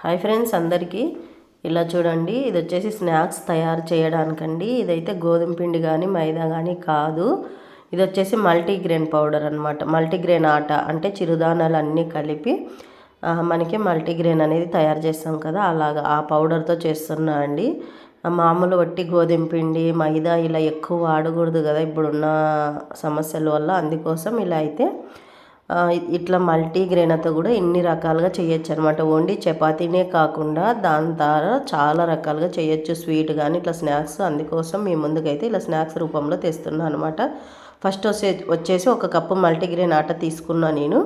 Hi friends అందరికీ. ఇలా చూడండి ఇది వచ్చేసి స్నాక్స్ తయారు చేయడానికండి. ఇదైతే గోధుమ పిండి కానీ మైదా కానీ కాదు. ఇది వచ్చేసి మల్టీగ్రెయిన్ పౌడర్ అనమాట మల్టీగ్రెయిన్ ఆట అంటే చిరుధాన్యాలు అన్నీ కలిపి మనకి మల్టీగ్రెయిన్ అనేది తయారు చేస్తాం కదా. అలాగా ఆ పౌడర్తో చేస్తున్నా అండి. మామూలు వట్టి గోధుమ పిండి మైదా ఇలా ఎక్కువ వాడకూడదు కదా. ఇప్పుడున్న సమస్యల వల్ల అందుకోసం ఇలా అయితే ఇట్లా మల్టీగ్రెయిన్తో కూడా ఇన్ని రకాలుగా చేయొచ్చు అనమాట ఓన్లీ చపాతీనే కాకుండా దాని ద్వారా చాలా రకాలుగా చేయొచ్చు. స్వీట్ కానీ ఇట్లా స్నాక్స్ అందుకోసం మీ ముందుకైతే ఇలా స్నాక్స్ రూపంలో తెస్తున్నాను అనమాట ఫస్ట్ వచ్చే వచ్చేసి ఒక కప్పు మల్టీగ్రెయిన్ ఆట తీసుకున్నా నేను.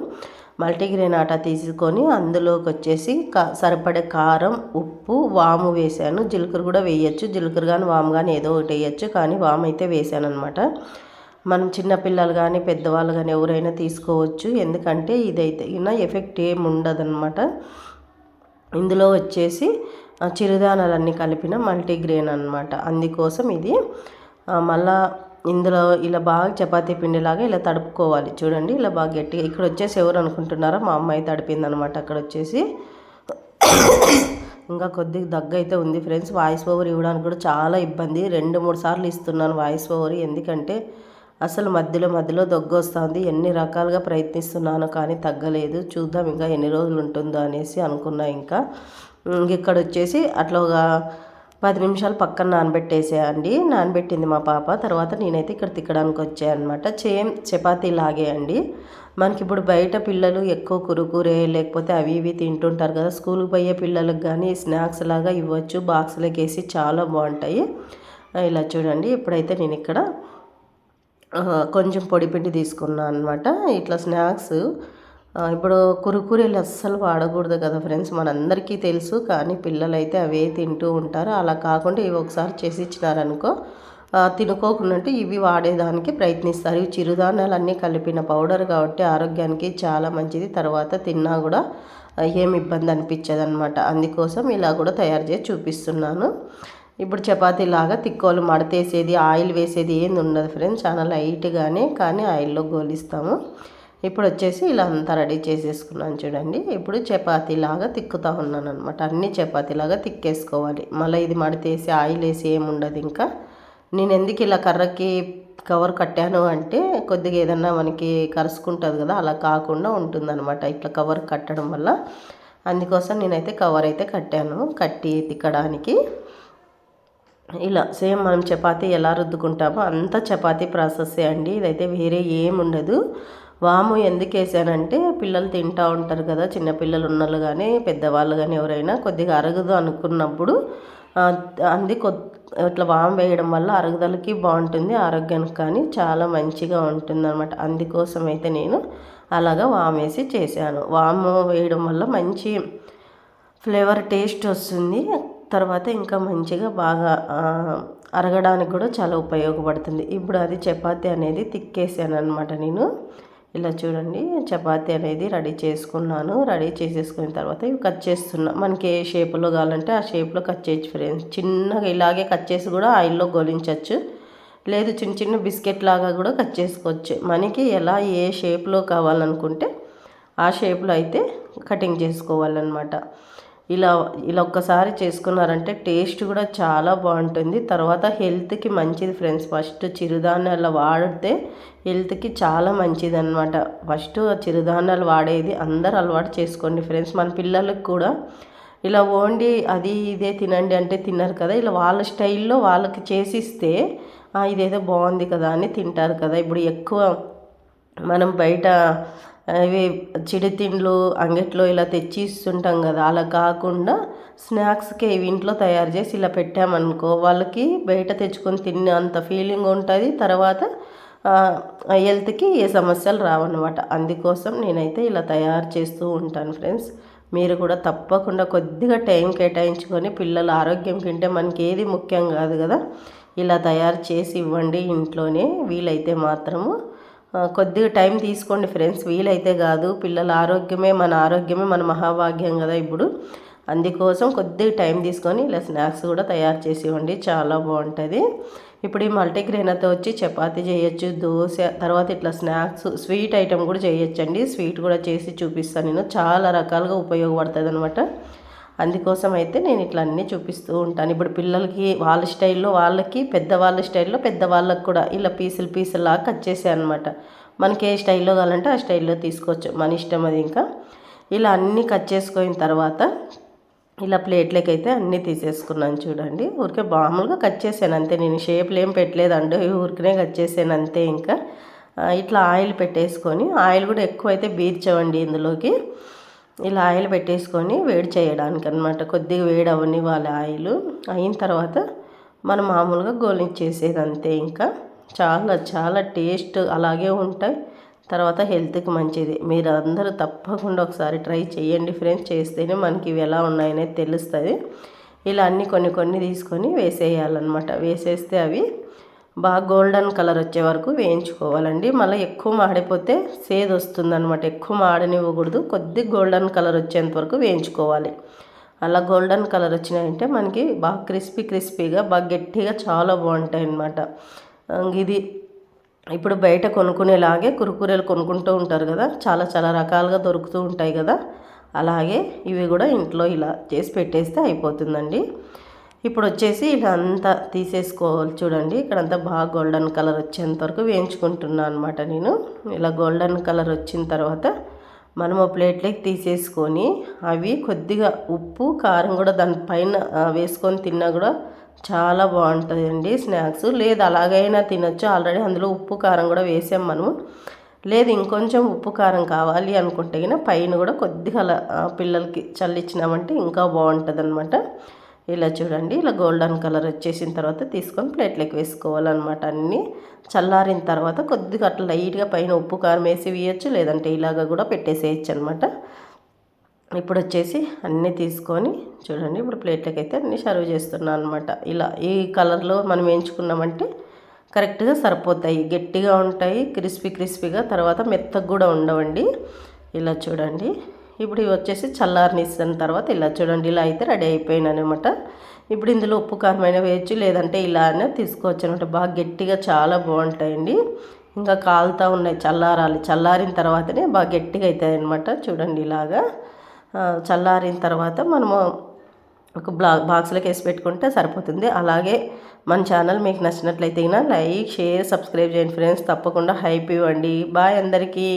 మల్టీగ్రెయిన్ ఆట తీసుకొని అందులోకి వచ్చేసి కా సరిపడే కారం ఉప్పు వాము వేసాను. జీలకర్ర కూడా వేయచ్చు. జీలకర్ర కానీ వాము కానీ ఏదో ఒకటి వేయచ్చు. కానీ వాము అయితే వేసాను అనమాట మనం చిన్నపిల్లలు కానీ పెద్దవాళ్ళు కానీ ఎవరైనా తీసుకోవచ్చు. ఎందుకంటే ఇదైతే ఇలా ఎఫెక్ట్ ఏమి ఉండదన్నమాట. ఇందులో వచ్చేసి చిరుధాన్యాలన్నీ కలిపిన మల్టీగ్రెయిన్ అనమాట అందుకోసం ఇది మళ్ళా ఇందులో ఇలా బాగా చపాతీ పిండిలాగా ఇలా తడుపుకోవాలి. చూడండి ఇలా బాగా గట్టిగా. ఇక్కడ వచ్చేసి ఎవరు అనుకుంటున్నారో మా అమ్మాయి తడిపింది అనమాట అక్కడ వచ్చేసి. ఇంకా కొద్దిగా దగ్గు అయితే ఉంది ఫ్రెండ్స్. వాయిస్ ఓవర్ ఇవ్వడానికి కూడా చాలా ఇబ్బంది. రెండు మూడు సార్లు ఇస్తున్నాను వాయిస్ ఓవర్. ఎందుకంటే అసలు మధ్యలో మధ్యలో దగ్గు వస్తుంది ఎన్ని రకాలుగా ప్రయత్నిస్తున్నాను కానీ తగ్గలేదు. చూద్దాం ఇంకా ఎన్ని రోజులు ఉంటుందో అనేసి అనుకున్నా ఇంకా. ఇక్కడ వచ్చేసి అట్లా ఒక పది నిమిషాలు పక్కన నానబెట్టేసేయండి నానబెట్టింది మా పాప. తర్వాత నేనైతే ఇక్కడ తిక్కడానికి వచ్చాయనమాట సేమ్ చపాతీ లాగే అండి. మనకి ఇప్పుడు బయట పిల్లలు ఎక్కువ కురుకురే లేకపోతే అవి ఇవి తింటుంటారు కదా. స్కూల్కి పోయే పిల్లలకు కానీ స్నాక్స్ లాగా ఇవ్వచ్చు. బాక్స్లోకి వేసి చాలా బాగుంటాయి. ఇలా చూడండి. ఇప్పుడైతే నేను ఇక్కడ కొంచెం పొడి పిండి తీసుకున్నాను అనమాట ఇట్లా స్నాక్స్. ఇప్పుడు కురుకురేలు అస్సలు వాడకూడదు కదా ఫ్రెండ్స్. మనందరికీ తెలుసు కానీ పిల్లలైతే అవే తింటూ ఉంటారు. అలా కాకుండా ఇవి ఒకసారి చేసి ఇచ్చినారనుకో తినుకోకుండా ఇవి వాడేదానికి ప్రయత్నిస్తారు. ఇవి చిరుధాన్యాలన్నీ కలిపిన పౌడర్ కాబట్టి ఆరోగ్యానికి చాలా మంచిది. తర్వాత తిన్నా కూడా ఏమి ఇబ్బంది అనిపించదనమాట అందుకోసం ఇలా కూడా తయారు చేసి చూపిస్తున్నాను. ఇప్పుడు చపాతీలాగా తిక్కోలు మడతేసేది ఆయిల్ వేసేది ఏంది ఉండదు ఫ్రెండ్స్. చాలా లైట్గానే కానీ ఆయిల్లో గోలిస్తాము. ఇప్పుడు వచ్చేసి ఇలా అంతా రెడీ చేసేసుకున్నాను చూడండి. ఇప్పుడు చపాతీలాగా తిక్కుతూ ఉన్నాను అనమాట అన్ని చపాతీలాగా తిక్కేసుకోవాలి. మళ్ళీ ఇది మడతేసి ఆయిల్ వేసి ఏముండదు ఇంకా. నేను ఎందుకు ఇలా కర్రకి కవర్ కట్టాను అంటే కొద్దిగా ఏదన్నా మనకి కరుసుకుంటుంది కదా అలా కాకుండా ఉంటుందన్నమాట ఇట్లా కవర్ కట్టడం వల్ల. అందుకోసం నేనైతే కవర్ అయితే కట్టాను కట్టి తిక్కడానికి. ఇలా సేమ్ మనం చపాతీ ఎలా రుద్దుకుంటామో అంత చపాతీ ప్రాసెస్సే అండి. ఇదైతే వేరే ఏం ఉండదు. వాము ఎందుకు వేసానంటే పిల్లలు తింటూ ఉంటారు కదా చిన్నపిల్లలు ఉన్నోళ్ళు కానీ పెద్దవాళ్ళు కానీ ఎవరైనా కొద్దిగా అరగదు అనుకున్నప్పుడు అంది కొ ఇట్లా వాము వేయడం వల్ల అరుగుదలకి బాగుంటుంది ఆరోగ్యానికి కానీ చాలా మంచిగా ఉంటుంది అనమాట అందుకోసం అయితే నేను అలాగా వాము వేసి చేశాను. వాము వేయడం వల్ల మంచి ఫ్లేవర్ టేస్ట్ వస్తుంది. తర్వాత ఇంకా మంచిగా బాగా అరగడానికి కూడా చాలా ఉపయోగపడుతుంది. ఇప్పుడు అది చపాతి అనేది తిక్కేసాను అనమాట నేను. ఇలా చూడండి చపాతీ అనేది రెడీ చేసుకున్నాను. రెడీ చేసేసుకున్న తర్వాత ఇవి కట్ చేస్తున్నా. మనకి ఏ షేప్లో కావాలంటే ఆ షేప్లో కట్ చేయొచ్చు ఫ్రెండ్స్. చిన్నగా ఇలాగే కట్ చేసి కూడా ఆయిల్లో గోలించవచ్చు లేదు చిన్న చిన్న బిస్కెట్ లాగా కూడా కట్ చేసుకోవచ్చు. మనకి ఎలా ఏ షేప్లో కావాలనుకుంటే ఆ షేప్లో అయితే కటింగ్ చేసుకోవాలన్నమాట. ఇలా ఇలా ఒక్కసారి చేసుకున్నారంటే టేస్ట్ కూడా చాలా బాగుంటుంది. తర్వాత హెల్త్కి మంచిది ఫ్రెండ్స్. ఫస్ట్ చిరుధాన్యాలు వాడితే హెల్త్కి చాలా మంచిది అనమాట ఫస్ట్ చిరుధాన్యాలు వాడేది అందరు అలవాటు చేసుకోండి ఫ్రెండ్స్. మన పిల్లలకు కూడా ఇలా ఓండి అది ఇదే తినండి అంటే తిన్నారు కదా. ఇలా వాళ్ళ స్టైల్లో వాళ్ళకి చేసిస్తే ఇదేదో బాగుంది కదా అని తింటారు కదా. ఇప్పుడు ఎక్కువ మనం బయట ఇవి చిడితిండ్లు అంగట్లో ఇలా తెచ్చి ఇస్తుంటాం కదా అలా కాకుండా స్నాక్స్కి ఇవి ఇంట్లో తయారు చేసి ఇలా పెట్టామనుకో వాళ్ళకి బయట తెచ్చుకొని తినే అంత ఫీలింగ్ ఉంటుంది. తర్వాత హెల్త్కి ఏ సమస్యలు రావన్నమాట. అందుకోసం నేనైతే ఇలా తయారు చేస్తూ ఉంటాను ఫ్రెండ్స్. మీరు కూడా తప్పకుండా కొద్దిగా టైం కేటాయించుకొని పిల్లల ఆరోగ్యం తింటే మనకి ఏది ముఖ్యం కాదు కదా ఇలా తయారు చేసి ఇవ్వండి ఇంట్లోనే. వీలైతే మాత్రము కొద్దిగా టైం తీసుకోండి ఫ్రెండ్స్ వీలైతే కాదు. పిల్లల ఆరోగ్యమే మన ఆరోగ్యమే మన మహాభాగ్యం కదా ఇప్పుడు. అందుకోసం కొద్దిగా టైం తీసుకొని ఇలా స్నాక్స్ కూడా తయారు చేసి ఇవ్వండి చాలా బాగుంటుంది. ఇప్పుడు ఈ మల్టీగ్రెయిన్తో వచ్చి చపాతీ చేయొచ్చు దోశ తర్వాత ఇట్లా స్నాక్స్ స్వీట్ ఐటెం కూడా చేయొచ్చండి. స్వీట్ కూడా చేసి చూపిస్తాను నేను. చాలా రకాలుగా ఉపయోగపడుతుంది అనమాట అందుకోసం అయితే నేను ఇట్లా అన్నీ చూపిస్తూ ఉంటాను. ఇప్పుడు పిల్లలకి వాళ్ళ స్టైల్లో వాళ్ళకి పెద్దవాళ్ళ స్టైల్లో పెద్దవాళ్ళకి కూడా ఇలా పీసులు పీసులా కట్ చేసాను అనమాట మనకి ఏ స్టైల్లో కావాలంటే ఆ స్టైల్లో తీసుకోవచ్చు. మన ఇష్టం అది ఇంకా. ఇలా అన్నీ కట్ చేసుకున్న తర్వాత ఇలా ప్లేట్లకి అయితే అన్నీ తీసేసుకున్నాను చూడండి. ఊరికే మామూలుగా కట్ చేశాను అంతే. నేను షేప్లు ఏం పెట్టలేదండి. ఊరికనే కట్ చేశాను అంతే ఇంకా. ఇట్లా ఆయిల్ పెట్టేసుకొని ఆయిల్ కూడా ఎక్కువ అయితే బీర్చవండి ఇందులోకి. ఇలా ఆయిల్ పెట్టేసుకొని వేడి చేయడానికి అనమాట కొద్దిగా వేడి అవని వాళ్ళ ఆయిల్. అయిన తర్వాత మనం మామూలుగా గోలించేసేది అంతే ఇంకా. చాలా చాలా టేస్ట్ అలాగే ఉంటాయి. తర్వాత హెల్త్కి మంచిది. మీరు అందరూ తప్పకుండా ఒకసారి ట్రై చేయండి ఫ్రెండ్స్. చేస్తేనే మనకి ఇవి ఎలా ఉన్నాయనేది తెలుస్తుంది. ఇలా అన్నీ కొన్ని కొన్ని తీసుకొని వేసేయాలన్నమాట. వేసేస్తే అవి బాగా గోల్డెన్ కలర్ వచ్చే వరకు వేయించుకోవాలండి. మళ్ళీ ఎక్కువ మాడిపోతే సేద్ వస్తుందన్నమాట. ఎక్కువ మాడనివ్వకూడదు. కొద్ది గోల్డెన్ కలర్ వచ్చేంత వరకు వేయించుకోవాలి. అలా గోల్డెన్ కలర్ వచ్చినాయంటే మనకి బాగా క్రిస్పీ క్రిస్పీగా బాగా గట్టిగా చాలా బాగుంటాయి అన్నమాట ఇది ఇప్పుడు బయట కొనుక్కునేలాగే కురుకురేలు కొనుక్కుంటూ ఉంటారు కదా. చాలా చాలా రకాలుగా దొరుకుతూ ఉంటాయి కదా. అలాగే ఇవి కూడా ఇంట్లో ఇలా చేసి పెట్టేస్తే అయిపోతుందండి. ఇప్పుడు వచ్చేసి ఇలా అంతా తీసేసుకోవాలి చూడండి ఇక్కడంతా బాగా గోల్డెన్ కలర్ వచ్చేంత వరకు వేయించుకుంటున్నాను అనమాట నేను. ఇలా గోల్డెన్ కలర్ వచ్చిన తర్వాత మనము ప్లేట్లోకి తీసేసుకొని అవి కొద్దిగా ఉప్పు కారం కూడా దానిపైన వేసుకొని తిన్నా కూడా చాలా బాగుంటుందండి స్నాక్స్. లేదు అలాగైనా తినొచ్చు. ఆల్రెడీ అందులో ఉప్పు కారం కూడా వేసాం మనము. లేదు ఇంకొంచెం ఉప్పు కారం కావాలి అనుకుంటే పైన కూడా కొద్దిగా అలా పిల్లలకి చల్లిచ్చినామంటే ఇంకా బాగుంటుంది అనమాట ఇలా చూడండి ఇలా గోల్డెన్ కలర్ వచ్చేసిన తర్వాత తీసుకొని ప్లేట్లోకి వేసుకోవాలన్నమాట అన్నీ. చల్లారిన తర్వాత కొద్దిగా అట్లా లైట్గా పైన ఉప్పు కారం వేసి వేయచ్చు లేదంటే ఇలాగ కూడా పెట్టేసేయచ్చు అనమాట ఇప్పుడు వచ్చేసి అన్నీ తీసుకొని చూడండి ఇప్పుడు ప్లేట్లకి అయితే అన్నీ సర్వ్ చేస్తున్నాను అనమాట ఇలా ఈ కలర్లో మనం వేయించుకున్నామంటే కరెక్ట్గా సరిపోతాయి. గట్టిగా ఉంటాయి క్రిస్పీ క్రిస్పీగా తర్వాత మెత్తగా కూడా ఉండవండి. ఇలా చూడండి. ఇప్పుడు ఇవి వచ్చేసి చల్లారనిస్తున్న తర్వాత ఇలా చూడండి ఇలా అయితే రెడీ అయిపోయినాను అనమాట ఇప్పుడు ఇందులో ఉప్పు కారమైన వేయచ్చు లేదంటే ఇలానే తీసుకోవచ్చు అనమాట బాగా గట్టిగా చాలా బాగుంటాయండి. ఇంకా కాలుతూ ఉన్నాయి చల్లారాలి. చల్లారిన తర్వాతనే బాగా గట్టిగా అవుతాయి అనమాట చూడండి ఇలాగా. చల్లారిన తర్వాత మనము ఒక బ్లా బాక్స్లోకి వేసి పెట్టుకుంటే సరిపోతుంది. అలాగే మన ఛానల్ మీకు నచ్చినట్లయితే లైక్ షేర్ సబ్స్క్రైబ్ చేయండి ఫ్రెండ్స్. తప్పకుండా హైప్ ఇవ్వండి. బాయ్ అందరికీ.